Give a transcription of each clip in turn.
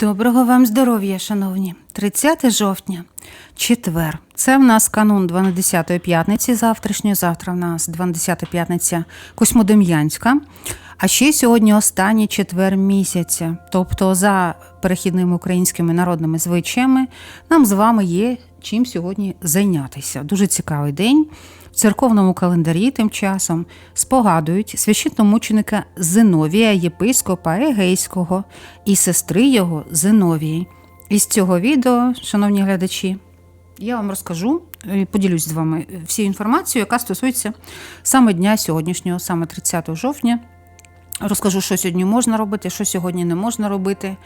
Доброго вам здоров'я, шановні. 30 жовтня, четвер. Це в нас канун 12 п'ятниці завтрашньої. Завтра в нас 12 п'ятниця Космодем'янська. А ще сьогодні останній четвер місяця. Тобто, за перехідними українськими народними звичаями, нам з вами є чим сьогодні зайнятися. Дуже цікавий день. Церковному календарі тим часом спогадують священномученика Зиновія, єпископа Егейського і сестри його Зиновії. Із цього відео, шановні глядачі, я вам розкажу і поділюсь з вами всю інформацію, яка стосується саме дня сьогоднішнього, саме 30 жовтня. Розкажу, що сьогодні можна робити, що сьогодні не можна робити.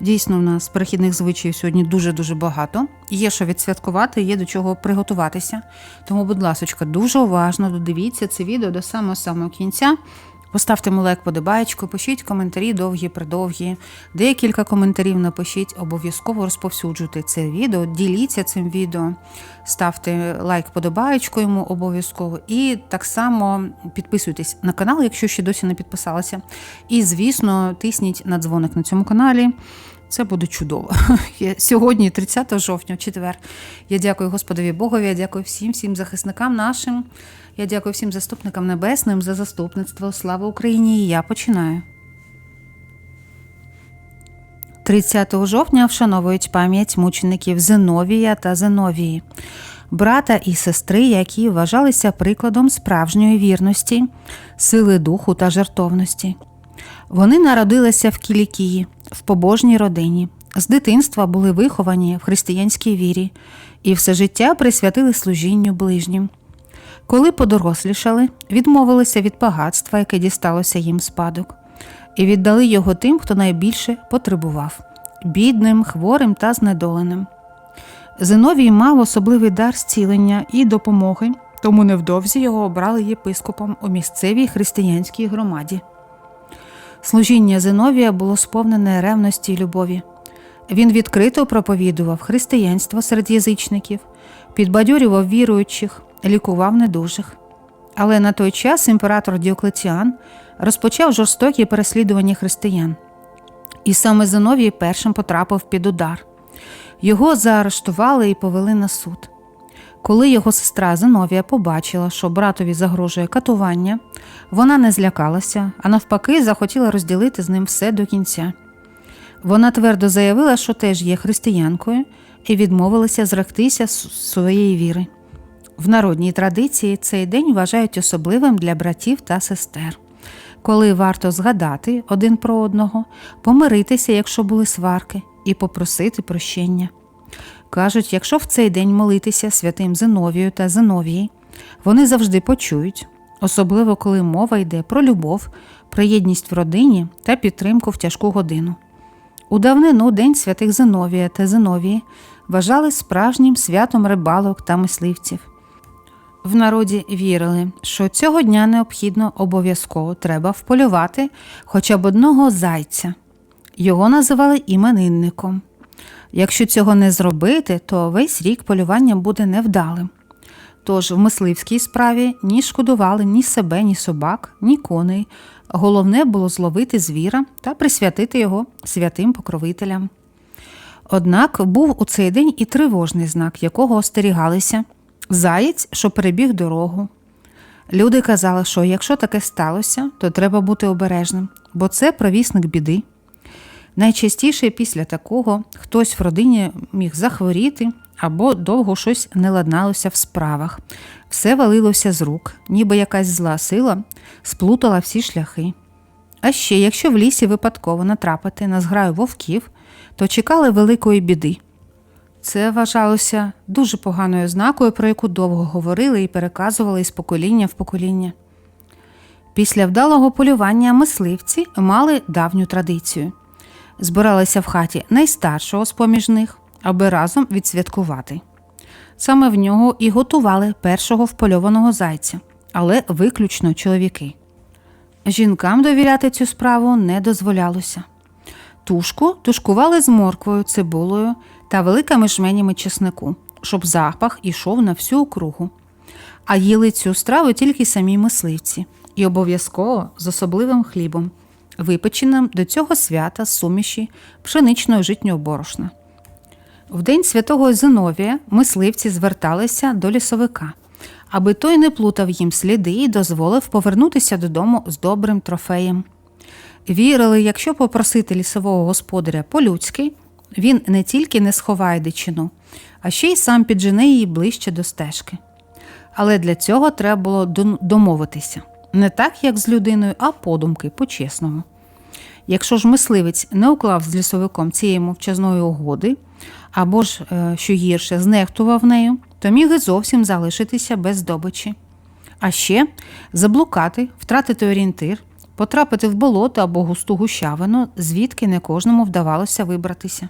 Дійсно, у нас перехідних звичаїв сьогодні дуже-дуже багато. Є що відсвяткувати, є до чого приготуватися. Тому, будь ласка, дуже уважно додивіться це відео до самого самого кінця. Поставте лайк, подобаєчку, пишіть коментарі довгі, придовгі. Декілька коментарів напишіть, обов'язково розповсюджуйте це відео, діліться цим відео, ставте лайк, подобаєчку йому обов'язково. І так само підписуйтесь на канал, якщо ще досі не підписалися. І, звісно, тисніть на дзвоник на цьому каналі. Це буде чудово. Сьогодні, 30 жовтня, четвер. Я дякую Господові Богові, я дякую всім, всім захисникам нашим. Я дякую всім заступникам небесним за заступництво. Слава Україні! І я починаю. 30 жовтня вшановують пам'ять мучеників Зиновія та Зиновії, брата і сестри, які вважалися прикладом справжньої вірності, сили духу та жертовності. Вони народилися в Кілікії, в побожній родині. З дитинства були виховані в християнській вірі і все життя присвятили служінню ближнім. Коли подорослішали, відмовилися від багатства, яке дісталося їм спадок, і віддали його тим, хто найбільше потребував бідним, хворим та знедоленим. Зиновій мав особливий дар зцілення і допомоги, тому невдовзі його обрали єпископом у місцевій християнській громаді. Служіння Зиновія було сповнене ревності й любові. Він відкрито проповідував християнство серед язичників, підбадьорював віруючих, лікував недужих. Але на той час імператор Діоклетіан розпочав жорстокі переслідування християн. І саме Зиновій першим потрапив під удар. Його заарештували і повели на суд. Коли його сестра Зиновія побачила, що братові загрожує катування, вона не злякалася, а навпаки, захотіла розділити з ним все до кінця. Вона твердо заявила, що теж є християнкою, і відмовилася зректися своєї віри. В народній традиції цей день вважають особливим для братів та сестер, коли варто згадати один про одного, помиритися, якщо були сварки, і попросити прощення. Кажуть, якщо в цей день молитися святим Зиновію та Зиновії, вони завжди почують, особливо коли мова йде про любов, про єдність в родині та підтримку в тяжку годину. У давнину День святих Зиновія та Зиновії вважали справжнім святом рибалок та мисливців. В народі вірили, що цього дня необхідно обов'язково треба вполювати хоча б одного зайця. Його називали іменинником. Якщо цього не зробити, то весь рік полювання буде невдалим. Тож в мисливській справі ні шкодували ні себе, ні собак, ні коней. Головне було зловити звіра та присвятити його святим покровителям. Однак був у цей день і тривожний знак, якого остерігалися заєць, що перебіг дорогу. Люди казали, що якщо таке сталося, то треба бути обережним, бо це провісник біди. Найчастіше після такого хтось в родині міг захворіти або довго щось не ладналося в справах. Все валилося з рук, ніби якась зла сила сплутала всі шляхи. А ще, якщо в лісі випадково натрапити на зграю вовків, то чекали великої біди. Це вважалося дуже поганою ознакою, про яку довго говорили і переказували із покоління в покоління. Після вдалого полювання мисливці мали давню традицію. Збиралися в хаті найстаршого з поміж них, аби разом відсвяткувати. Саме в нього і готували першого впольованого зайця, але виключно чоловіки. Жінкам довіряти цю справу не дозволялося. Тушку тушкували з морквою, цибулею та великими жменями чеснику, щоб запах ішов на всю округу. А їли цю страву тільки самі мисливці і обов'язково з особливим хлібом. Випеченим до цього свята суміші пшеничного житнього борошна. В день святого Зиновія мисливці зверталися до лісовика, аби той не плутав їм сліди і дозволив повернутися додому з добрим трофеєм. Вірили, якщо попросити лісового господаря по-людськи, він не тільки не сховає дичину, а ще й сам піджене її ближче до стежки. Але для цього треба було домовитися не так, як з людиною, а подумки, по-чесному. Якщо ж мисливець не уклав з лісовиком цієї мовчазної угоди, або ж, е, що гірше, знехтував нею, то міг і зовсім залишитися без здобичі. А ще заблукати, втратити орієнтир, потрапити в болото або густу гущавину, звідки не кожному вдавалося вибратися.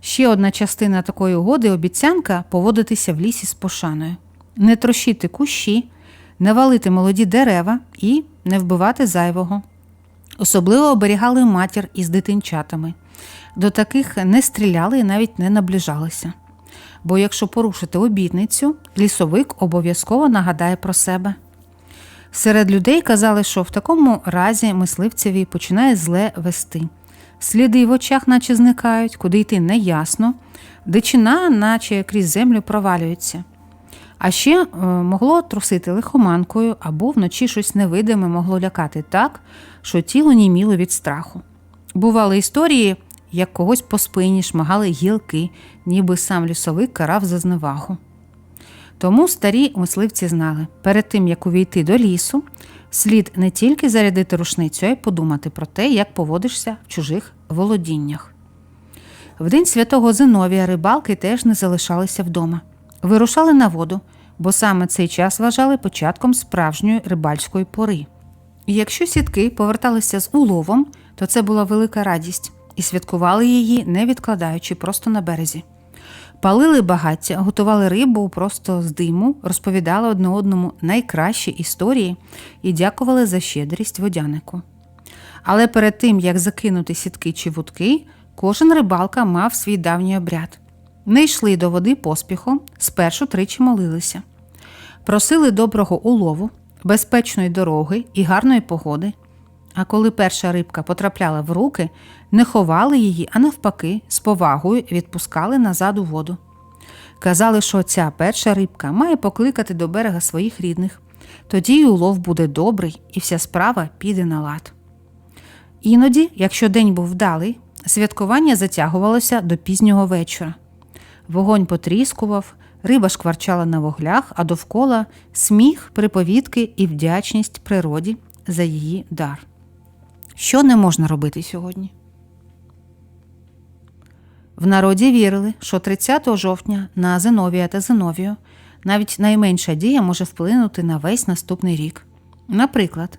Ще одна частина такої угоди обіцянка поводитися в лісі з пошаною, не трощити кущі, не валити молоді дерева і не вбивати зайвого. Особливо оберігали матір із дитинчатами. До таких не стріляли і навіть не наближалися. Бо якщо порушити обітницю, лісовик обов'язково нагадає про себе. Серед людей казали, що в такому разі мисливцеві починає зле вести. Сліди в очах, наче зникають, куди йти неясно, дичина, наче крізь землю провалюється. А ще е, могло трусити лихоманкою або вночі щось невидиме могло лякати так, що тіло німіло від страху. Бували історії, як когось по спині шмагали гілки, ніби сам лісовик карав за зневагу. Тому старі мисливці знали, перед тим як увійти до лісу, слід не тільки зарядити рушницю, а й подумати про те, як поводишся в чужих володіннях. В день святого Зиновія рибалки теж не залишалися вдома. Вирушали на воду, бо саме цей час вважали початком справжньої рибальської пори. І якщо сітки поверталися з уловом, то це була велика радість, і святкували її, не відкладаючи просто на березі. Палили багаття, готували рибу просто з диму, розповідали одне одному найкращі історії і дякували за щедрість водянику. Але перед тим, як закинути сітки чи вудки, кожен рибалка мав свій давній обряд. Не йшли до води поспіхом, спершу тричі молилися. Просили доброго улову, безпечної дороги і гарної погоди. А коли перша рибка потрапляла в руки, не ховали її, а навпаки, з повагою відпускали назад у воду. Казали, що ця перша рибка має покликати до берега своїх рідних. Тоді й улов буде добрий, і вся справа піде на лад. Іноді, якщо день був вдалий, святкування затягувалося до пізнього вечора. Вогонь потріскував, риба шкварчала на вуглях, а довкола сміх, приповідки і вдячність природі за її дар. Що не можна робити сьогодні? В народі вірили, що 30 жовтня на Зиновія та Зиновію навіть найменша дія може вплинути на весь наступний рік. Наприклад,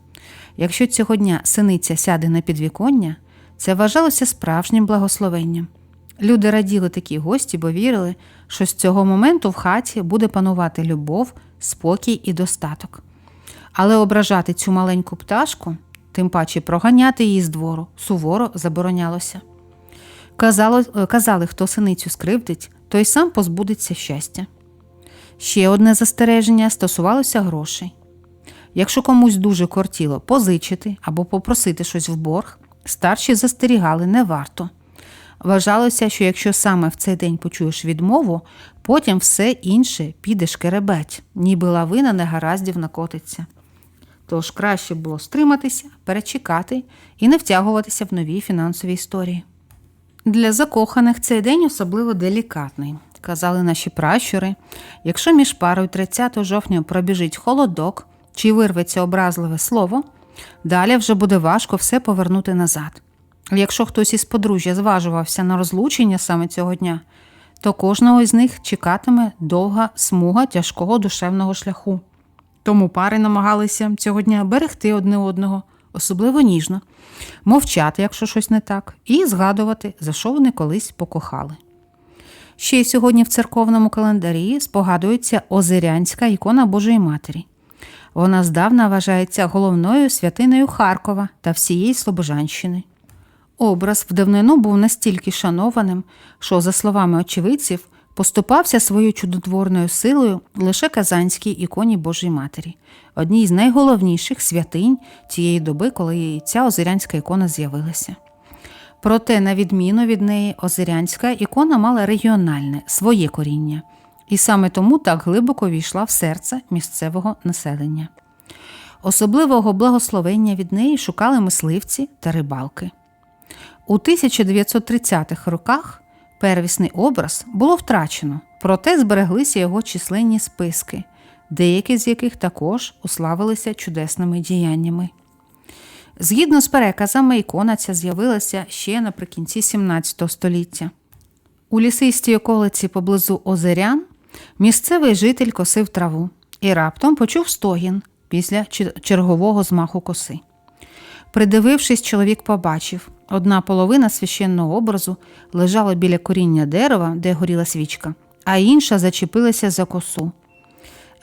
якщо цього дня синиця сяде на підвіконня, це вважалося справжнім благословенням. Люди раділи такі гості, бо вірили, що з цього моменту в хаті буде панувати любов, спокій і достаток. Але ображати цю маленьку пташку, тим паче проганяти її з двору, суворо заборонялося. Казало, е, казали, хто синицю скривдить, той сам позбудеться щастя. Ще одне застереження стосувалося грошей. Якщо комусь дуже кортіло позичити або попросити щось в борг, старші застерігали не варто. Вважалося, що якщо саме в цей день почуєш відмову, потім все інше піде шкеребеть, ніби лавина негараздів накотиться. Тож краще було стриматися, перечекати і не втягуватися в нові фінансові історії. Для закоханих цей день особливо делікатний, казали наші пращури. Якщо між парою 30 жовтня пробіжить холодок чи вирветься образливе слово, далі вже буде важко все повернути назад. Якщо хтось із подружжя зважувався на розлучення саме цього дня, то кожного із них чекатиме довга смуга тяжкого душевного шляху. Тому пари намагалися цього дня берегти одне одного, особливо ніжно, мовчати, якщо щось не так, і згадувати, за що вони колись покохали. Ще й сьогодні в церковному календарі спогадується Озерянська ікона Божої Матері. Вона здавна вважається головною святиною Харкова та всієї Слобожанщини. Образ в давнину був настільки шанованим, що, за словами очевидців, поступався своєю чудотворною силою лише Казанській іконі Божої Матері, одній з найголовніших святинь тієї доби, коли ця озерянська ікона з'явилася. Проте, на відміну від неї, озерянська ікона мала регіональне своє коріння, і саме тому так глибоко війшла в серце місцевого населення. Особливого благословення від неї шукали мисливці та рибалки. У 1930-х роках первісний образ було втрачено, проте збереглися його численні списки, деякі з яких також уславилися чудесними діяннями. Згідно з переказами, ікона ця з'явилася ще наприкінці 17 століття. У лісистій околиці поблизу озерян місцевий житель косив траву і раптом почув стогін після чергового змаху коси. Придивившись, чоловік побачив, одна половина священного образу лежала біля коріння дерева, де горіла свічка, а інша зачепилася за косу.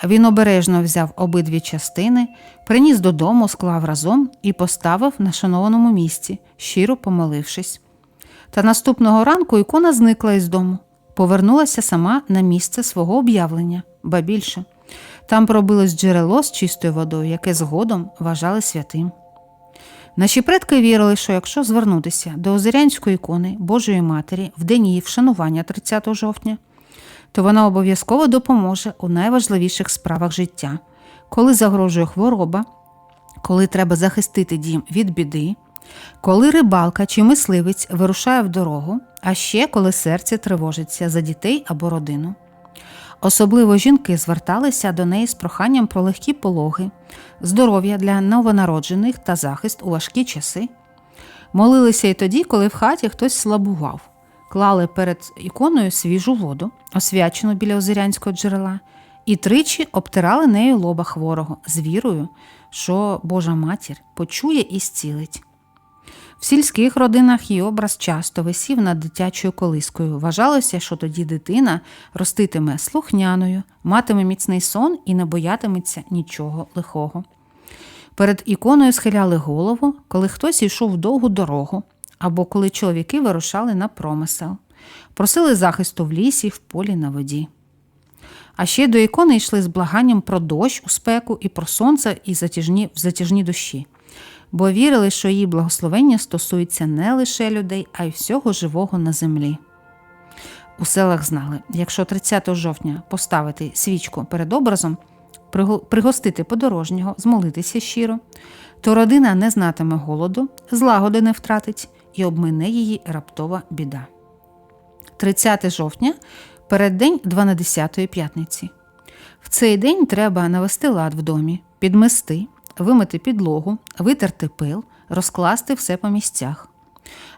Він обережно взяв обидві частини, приніс додому, склав разом і поставив на шанованому місці, щиро помолившись. Та наступного ранку ікона зникла із дому, повернулася сама на місце свого об'явлення, ба більше. Там пробилось джерело з чистою водою, яке згодом вважали святим. Наші предки вірили, що якщо звернутися до озерянської ікони Божої Матері в день її вшанування 30 жовтня, то вона обов'язково допоможе у найважливіших справах життя, коли загрожує хвороба, коли треба захистити дім від біди, коли рибалка чи мисливець вирушає в дорогу, а ще коли серце тривожиться за дітей або родину. Особливо жінки зверталися до неї з проханням про легкі пологи, здоров'я для новонароджених та захист у важкі часи. Молилися й тоді, коли в хаті хтось слабував, клали перед іконою свіжу воду, освячену біля озерянського джерела, і тричі обтирали нею лоба хворого з вірою, що Божа матір почує і зцілить. В сільських родинах її образ часто висів над дитячою колискою. Вважалося, що тоді дитина роститиме слухняною, матиме міцний сон і не боятиметься нічого лихого. Перед іконою схиляли голову, коли хтось йшов в довгу дорогу, або коли чоловіки вирушали на промисел, просили захисту в лісі, в полі на воді. А ще до ікони йшли з благанням про дощ у спеку і про сонце і затяжні, в затяжні дощі бо вірили, що її благословення стосується не лише людей, а й всього живого на землі. У селах знали, якщо 30 жовтня поставити свічку перед образом, пригостити подорожнього, змолитися щиро, то родина не знатиме голоду, злагоди не втратить і обмине її раптова біда. 30 жовтня переддень 12-ї п'ятниці. В цей день треба навести лад в домі, підмести, вимити підлогу, витерти пил, розкласти все по місцях.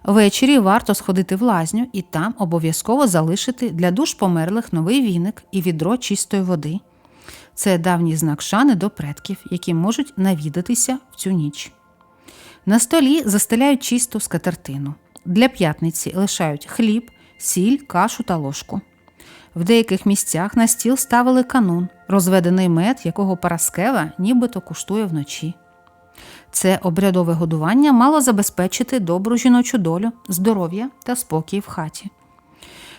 Ввечері варто сходити в лазню і там обов'язково залишити для душ померлих новий віник і відро чистої води. Це давній знак шани до предків, які можуть навідатися в цю ніч. На столі застеляють чисту скатертину. Для п'ятниці лишають хліб, сіль, кашу та ложку. В деяких місцях на стіл ставили канун, розведений мед, якого Параскева нібито куштує вночі. Це обрядове годування мало забезпечити добру жіночу долю, здоров'я та спокій в хаті.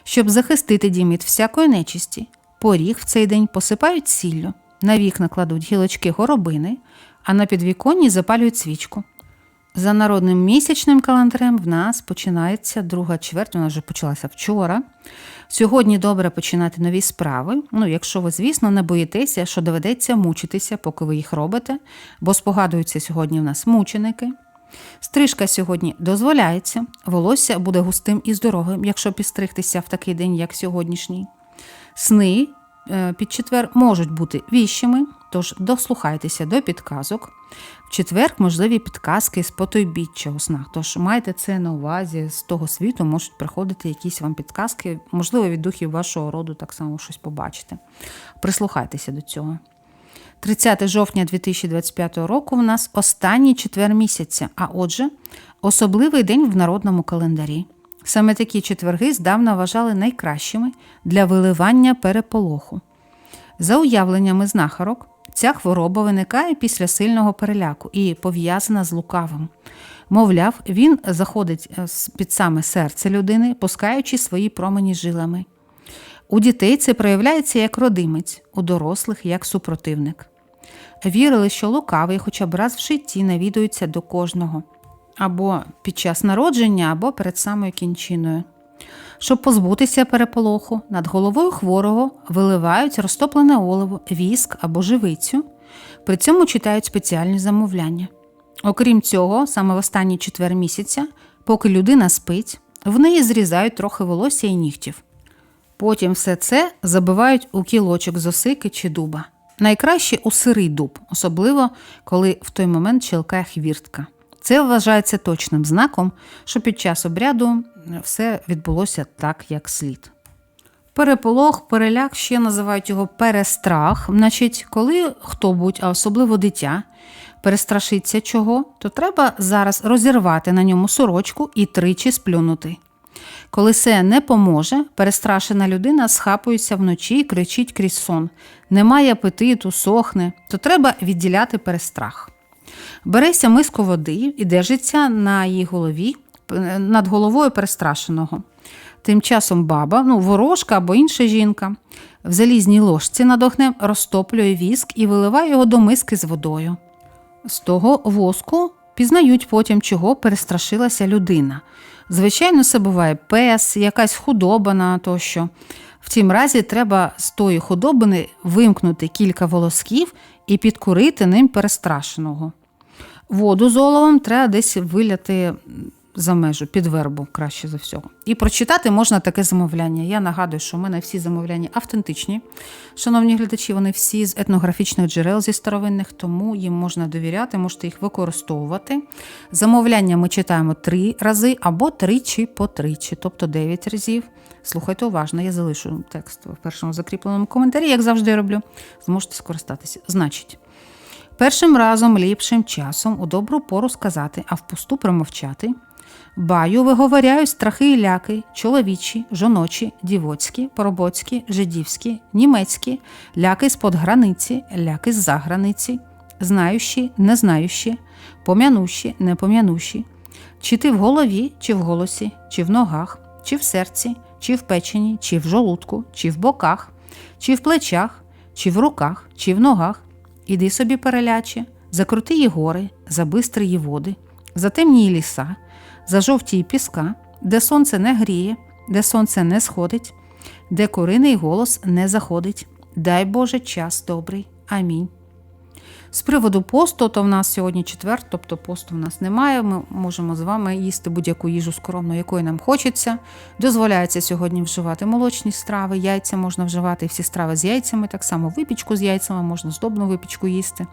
Щоб захистити дім від всякої нечисті, поріг в цей день посипають сіллю, на вікна кладуть гілочки горобини, а на підвіконні запалюють свічку. За народним місячним календарем в нас починається друга чверть, вона вже почалася вчора. Сьогодні добре починати нові справи. Ну, якщо ви, звісно, не боїтеся, що доведеться мучитися, поки ви їх робите, бо спогадуються сьогодні в нас мученики. Стрижка сьогодні дозволяється, волосся буде густим і здоровим, якщо підстригтися в такий день, як сьогоднішній. Сни е, під четвер можуть бути віщими, тож дослухайтеся до підказок. В четвер можливі підказки з потойбіччя у снах. Тож майте це на увазі з того світу, можуть приходити якісь вам підказки, можливо, від духів вашого роду так само щось побачите. Прислухайтеся до цього. 30 жовтня 2025 року в нас останній четвер місяця, а отже, особливий день в народному календарі. Саме такі четверги здавна вважали найкращими для виливання переполоху. За уявленнями знахарок, Ця хвороба виникає після сильного переляку і пов'язана з лукавим. Мовляв, він заходить е, під саме серце людини, пускаючи свої промені жилами. У дітей це проявляється як родимець, у дорослих як супротивник. Вірили, що лукавий хоча б раз в житті навідується до кожного або під час народження, або перед самою кінчиною. Щоб позбутися переполоху, над головою хворого виливають розтоплене оливо, віск або живицю, при цьому читають спеціальні замовляння. Окрім цього, саме в останній четвер місяця, поки людина спить, в неї зрізають трохи волосся і нігтів. Потім все це забивають у кілочок з осики чи дуба. Найкраще у сирий дуб, особливо коли в той момент щелкає хвіртка. Це вважається точним знаком, що під час обряду все відбулося так, як слід. Переполох, переляк ще називають його перестрах. Значить, коли хто-будь, а особливо дитя, перестрашиться чого, то треба зараз розірвати на ньому сорочку і тричі сплюнути. Коли це не поможе, перестрашена людина схапується вночі і кричить крізь сон. Немає апетиту, сохне, то треба відділяти перестрах. Береться миску води і держиться на її голові над головою перестрашеного. Тим часом баба, ну, ворожка або інша жінка, в залізній ложці над огнем розтоплює віск і виливає його до миски з водою. З того воску пізнають потім, чого перестрашилася людина. Звичайно, це буває пес, якась худобина тощо. В цім разі треба з тої худобини вимкнути кілька волосків і підкурити ним перестрашеного. Воду з оловом треба десь виляти за межу, під вербу, краще за всього. І прочитати можна таке замовляння. Я нагадую, що в мене всі замовляння автентичні. Шановні глядачі, вони всі з етнографічних джерел зі старовинних, тому їм можна довіряти, можете їх використовувати. Замовляння ми читаємо три рази або тричі по тричі, тобто дев'ять разів. Слухайте уважно, я залишу текст в першому закріпленому коментарі, як завжди роблю. Зможете скористатися. Значить. Першим разом ліпшим часом у добру пору сказати, а в пусту промовчати. Баю виговоряють страхи і ляки, чоловічі, жоночі, дівоцькі, поробоцькі, жидівські, німецькі, ляки з-под границі, ляки з-за границі, знаючі, незнаючі, пом'янущі, непом'янущі, чи ти в голові, чи в голосі, чи в ногах, чи в серці, чи в печені, чи в жолудку, чи в боках, чи в плечах, чи в руках, чи в ногах. Іди собі, переляче, за крутиї гори, за бистрі води, за темні ліса, за жовті піска, де сонце не гріє, де сонце не сходить, де куриний голос не заходить. Дай Боже час добрий. Амінь. З приводу посту, то в нас сьогодні четвер, тобто посту в нас немає. Ми можемо з вами їсти будь-яку їжу скромну, якої нам хочеться. Дозволяється сьогодні вживати молочні страви, яйця можна вживати, всі страви з яйцями, так само випічку з яйцями, можна здобну випічку їсти.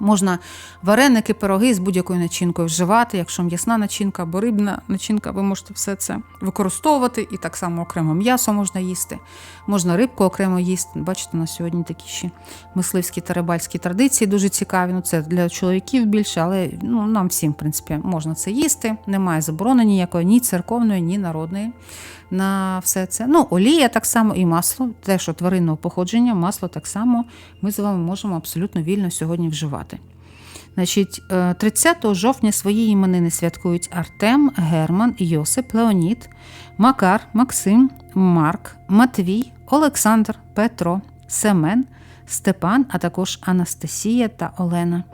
Можна вареники, пироги з будь-якою начинкою вживати. Якщо м'ясна начинка або рибна начинка, ви можете все це використовувати. І так само окремо м'ясо можна їсти, можна рибку окремо їсти. Бачите, на сьогодні такі ще мисливські та рибальські традиції дуже цікаві. Ну, Це для чоловіків більше, але ну, нам всім, в принципі, можна це їсти. Немає заборони ніякої, ні церковної, ні народної. На все це. Ну, олія так само і масло, те, що тваринного походження, масло так само ми з вами можемо абсолютно вільно сьогодні вживати. Значить, 30 е, жовтня свої іменини святкують Артем, Герман, Йосип, Леонід, Макар, Максим, Марк, Матвій, Олександр, Петро, Семен, Степан, а також Анастасія та Олена.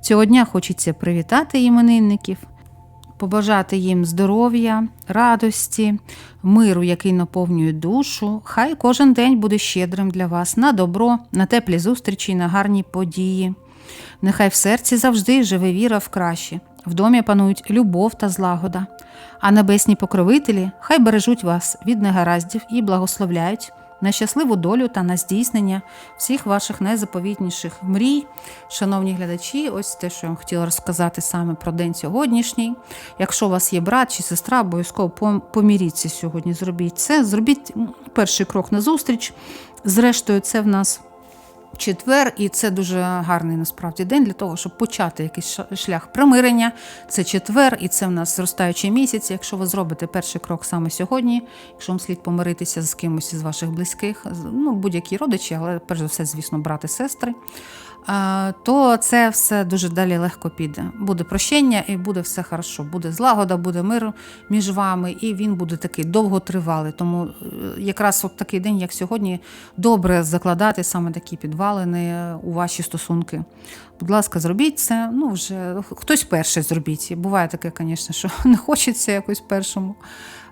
Цього дня хочеться привітати іменинників, побажати їм здоров'я, радості, миру, який наповнює душу. Хай кожен день буде щедрим для вас на добро, на теплі зустрічі, на гарні події. Нехай в серці завжди живе віра в краще, в домі панують любов та злагода, а небесні покровителі хай бережуть вас від негараздів і благословляють на щасливу долю та на здійснення всіх ваших найзаповітніших мрій. Шановні глядачі, ось те, що я вам хотіла розказати саме про день сьогоднішній. Якщо у вас є брат чи сестра, обов'язково поміріться сьогодні. Зробіть це, зробіть перший крок на зустріч. Зрештою, це в нас четвер, і це дуже гарний насправді день для того, щоб почати якийсь шлях примирення. Це четвер, і це в нас зростаючий місяць. Якщо ви зробите перший крок саме сьогодні, якщо вам слід помиритися з кимось із ваших близьких, ну будь-які родичі, але перш за все, звісно, брати, сестри. Е, то це все дуже далі легко піде. Буде прощення і буде все хорошо. Буде злагода, буде мир між вами, і він буде такий довготривалий. Тому е, якраз от такий день, як сьогодні, добре закладати саме такі підвалини у ваші стосунки. Будь ласка, зробіть це. Ну, вже хтось перший зробіть. Буває таке, звісно, що не хочеться якось першому.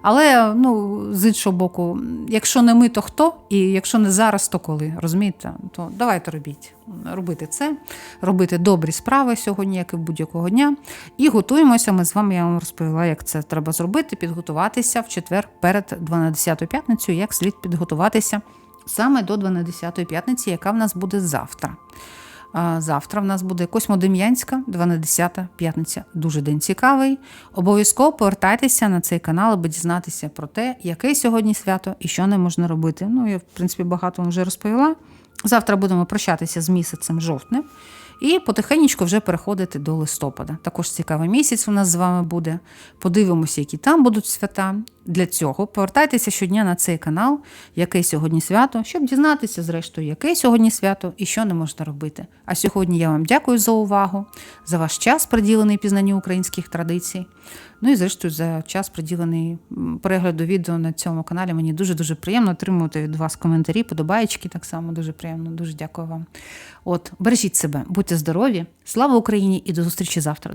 Але ну, з іншого боку, якщо не ми, то хто? І якщо не зараз, то коли? Розумієте? То давайте робіть. Робити це, робити добрі справи сьогодні, як і будь-якого дня. І готуємося. Ми з вами я вам розповіла, як це треба зробити, підготуватися в четвер перед 12 п'ятницею, як слід підготуватися саме до 12 п'ятниці, яка в нас буде завтра. Завтра в нас буде Космодем'янська, 12 п'ятниця. Дуже день цікавий. Обов'язково повертайтеся на цей канал, аби дізнатися про те, яке сьогодні свято і що не можна робити. Ну, я, в принципі, багато вам вже розповіла. Завтра будемо прощатися з місяцем жовтнем і потихеньку вже переходити до листопада. Також цікавий місяць у нас з вами буде. Подивимося, які там будуть свята. Для цього повертайтеся щодня на цей канал, яке сьогодні свято, щоб дізнатися, зрештою, яке сьогодні свято і що не можна робити. А сьогодні я вам дякую за увагу, за ваш час, приділений пізнанню українських традицій. Ну і зрештою за час приділений перегляду відео на цьому каналі. Мені дуже дуже приємно отримувати від вас коментарі, подобаєчки так само дуже приємно. Дуже дякую вам. От бережіть себе, будьте здорові, слава Україні і до зустрічі завтра.